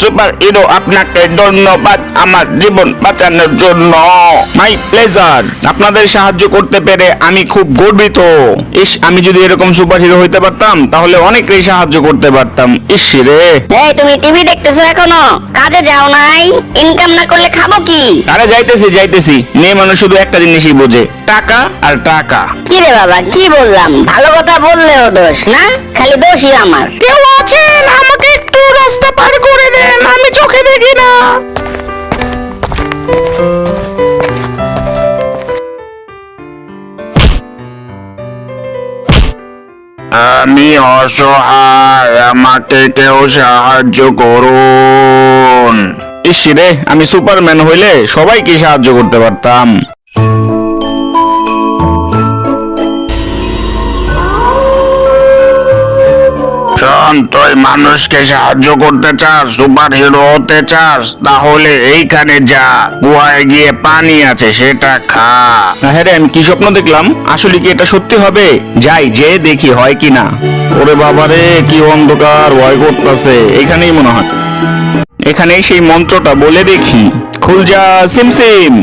Super hero আপনাকে ধন্যবাদ আমার জীবন বাঁচানোর জন্য। মাই প্লেজার আপনাদের সাহায্য করতে পেরে আমি খুব গর্বিত। ইস আমি যদি এরকম সুপার হিরো হইতে পারতাম তাহলে অনেকেই সাহায্য করতে পারতাম। ইস রে। এই তুমি টিভি দেখতেছো এখনও? কাজে যাও নাই? ইনকাম না করলে খাব কি? আরে যাইতেছি যাইতেছি। মেয়ে মানুষ শুধু একটা জিনিসই বোঝে টাকা আর টাকা। কি রে বাবা কি বললাম? ভালো কথা বললেও দোষ না? খালি দোষই আমার। কেউ আছেন আমাকে একটু রাস্তা পার করে দেন আমি চোখে দেখি না। আমি অসহায় আমাকে কেউ সাহায্য করুন। ইস রে আমি সুপারম্যান হইলে সবাইকে সাহায্য করতে পারতাম। শোন তুই মানুষকে সাহায্য করতে চাস সুপার হিরো হতে চাস তাহলে এইখানে যা। গুহায় গিয়ে পানি আছে সেটা খা। হ্যাঁ রে আমি কি স্বপ্ন দেখলাম? আসলে কি এটা সত্যি হবে? যাই যে দেখি হয় কি না। ওরে বাবারে কি অন্ধকার ভয় করতেছে। এখানেই মনে হয়। এখানেই সেই মন্ত্রটা বলে দেখি। খুলজা সিমসিম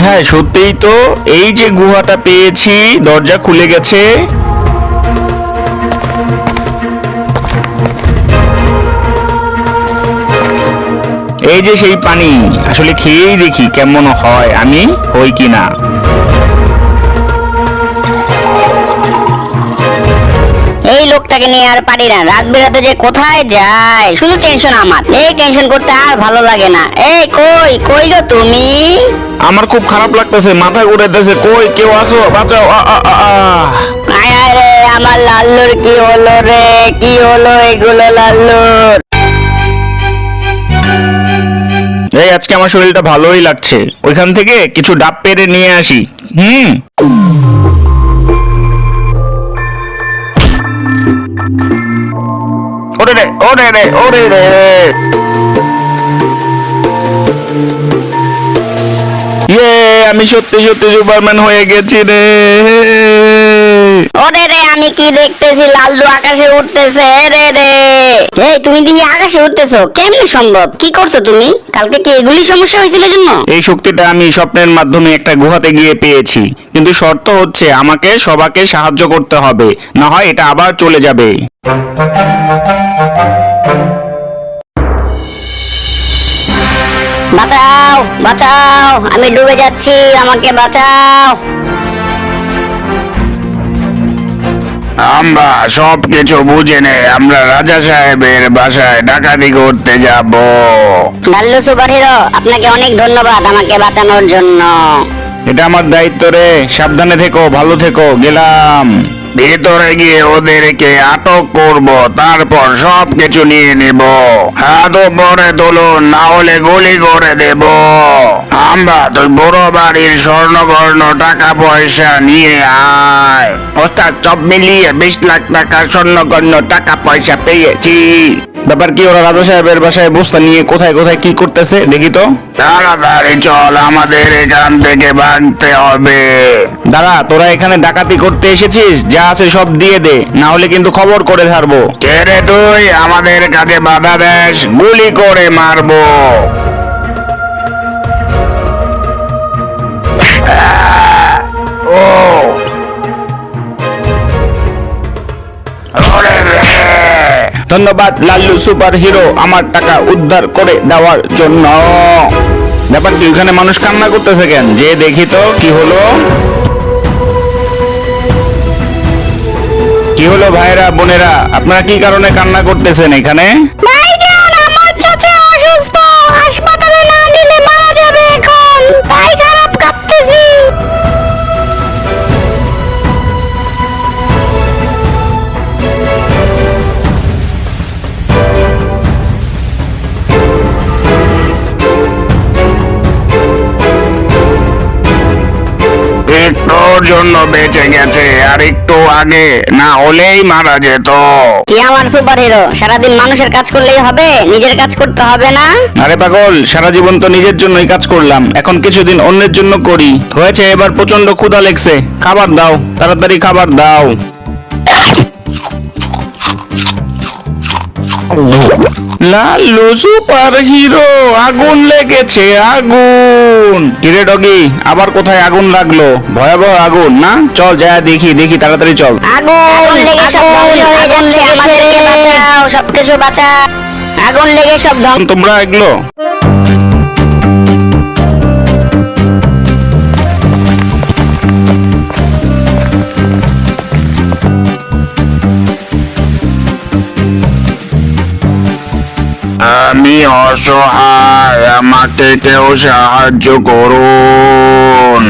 হ্যাঁ সত্যিই তো। এই যে গুহাটা পেয়েছি, দরজা খুলে গেছে। এই যে সেই পানি, আসলে খেয়েই দেখি কেমন হয় আমি হই কিনা। এই লোকটাকে নিয়ে আর পারি না। রাত বেরাতে যে কোথায় যায়? শুধু টেনশন আমার। এই টেনশন করতে আর ভালো লাগে না। এই কই? কই গো তুমি? আমার খুব খারাপ লাগতেছে মাথা ঘুরাইতেছে কই? কেউ আসো বাঁচাও। আ, আ, আ, আ। আয় আয় রে আমার লাল্লুর কি হলো রে? কি হলো এগুলো লাল্লুর? এই আজকে আমার শরীরটা ভালোই লাগছে। ওইখান থেকে কিছু ডাব পেরে নিয়ে আসি। হুম। ওরে রে ওরে রে ওরে রে। ইয়ে আমি সত্যি সত্যি সুপারম্যান হয়ে গেছি রে। কি দেখতেছি? লাল্লু আকাশে উঠতেছে। রে রে। এই তুমি দিদি আকাশে উঠতেছো। কেমনে সম্ভব? কি করছ তুমি? কালকে কি এগুলি সমস্যা হয়েছিল জন্য? এই শক্তিটা আমি স্বপ্নের মাধ্যমে একটা গুহাতে গিয়ে পেয়েছি। কিন্তু শর্ত হচ্ছে আমাকে সবাকে সাহায্য করতে হবে। না হয় এটা আবার চলে যাবে। বাঁচাও বাঁচাও। আমি ডুবে যাচ্ছি আমাকে বাঁচাও। আমরা সব কিছু বুঝে নে আমরা রাজা সাহেবের বাসায় ডাকাতি করতে যাব। ভালো সুপার হিরো আপনাকে অনেক ধন্যবাদ আমাকে বাঁচানোর জন্য। এটা আমার দায়িত্ব রে। সাবধানে থেকো ভালো থেকো গেলাম। ভেতরে গিয়ে ওদেরকে আটক করব তারপর সব কিছু নিয়ে নেব। হাত পরে তুলুন না হলে গুলি করে দেব। আমরা তুই বড় বাড়ির স্বর্ণকর্ণ টাকা পয়সা নিয়ে আয়। ওস্তাদ সব মিলিয়ে বিশ লাখ টাকা স্বর্ণকর্ণ টাকা পয়সা পেয়েছি। ব্যাপার কি ওরা রাজা সাহেবের বাসায় বস্তা নিয়ে কোথায় কোথায় কি করতেছে দেখি তো। তাড়াতাড়ি চল আমাদের এখান থেকে ভাগতে হবে। দাঁড়া তোরা এখানে ডাকাতি করতে এসেছিস যা আছে সব দিয়ে দে। না হলে কিন্তু খবর করে ছাড়বো। কে রে তুই আমাদের কাছে বাধা দেশ গুলি করে মারবো। ধন্যবাদ লাল্লু সুপার হিরো আমার টাকা উদ্ধার করে দেওয়ার জন্য। ব্যাপার কি ওখানে মানুষ কান্না করতেছে কেন? যে দেখি তো কি হলো? হলো ভাইরা বোনেরা আপনারা কি কারণে কান্না করতেছেন এখানে? তোর জন্য বেঁচে গেছে আর একটু আগে। না হলেই মারা যেত। কি আমার সুপার হিরো সারাদিন মানুষের কাজ করলেই হবে? নিজের কাজ করতে হবে না? আরে পাগল সারা জীবন তো নিজের জন্যই কাজ করলাম। এখন কিছুদিন অন্যের জন্য করি। হয়েছে এবার প্রচণ্ড ক্ষুধা লেগছে। খাবার দাও তাড়াতাড়ি খাবার দাও। লাল সুপার হিরো আগুন লেগেছে আগুন। কিরে ডগি আবার কোথায় আগুন লাগল? ভয়াবহ আগুন না? চল যা দেখি দেখি তাড়াতাড়ি চল। আগুন লেগে সব ধ্বংস হয়ে যাচ্ছে আমাদেরকে বাঁচাও সবকিছু বাঁচাও। আগুন লেগে সব ধ্বংস। তোমরা এগুলো? অসহায় আমাকে কেউ সাহায্য করুন।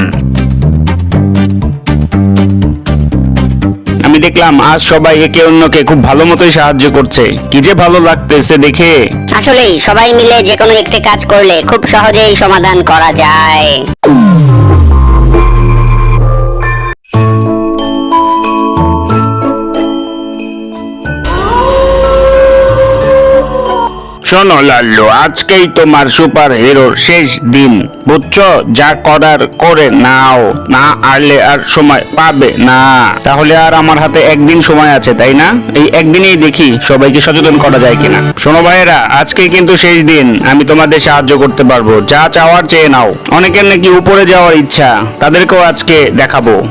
আমি দেখলাম আজ সবাই একে অন্যকে খুব ভালো মতোই সাহায্য করছে। কি যে ভালো লাগতেছে দেখে। আসলেই সবাই মিলে যে কোনো একটি কাজ করলে খুব সহজেই সমাধান করা যায়। শোনো লাল্লু, আজকেই তোমার সুপার হিরোর শেষ দিন। বুঝছ? যা করার করে নাও। না আরলে আর সময় পাবে না। তাহলে আর আমার হাতে একদিন সময় আছে, তাই না? এই একদিনেই দেখি সবাইকে সচেতন করা যায় কিনা। শোনো ভাইয়েরা আজকে কিন্তু শেষ দিন। আমি তোমাদের সাহায্য করতে পারব। যা চাওয়ার চেয়ে নাও। অনেকের নাকি উপরে যাওয়ার ইচ্ছা। তাদেরকেও আজকে দেখাবো।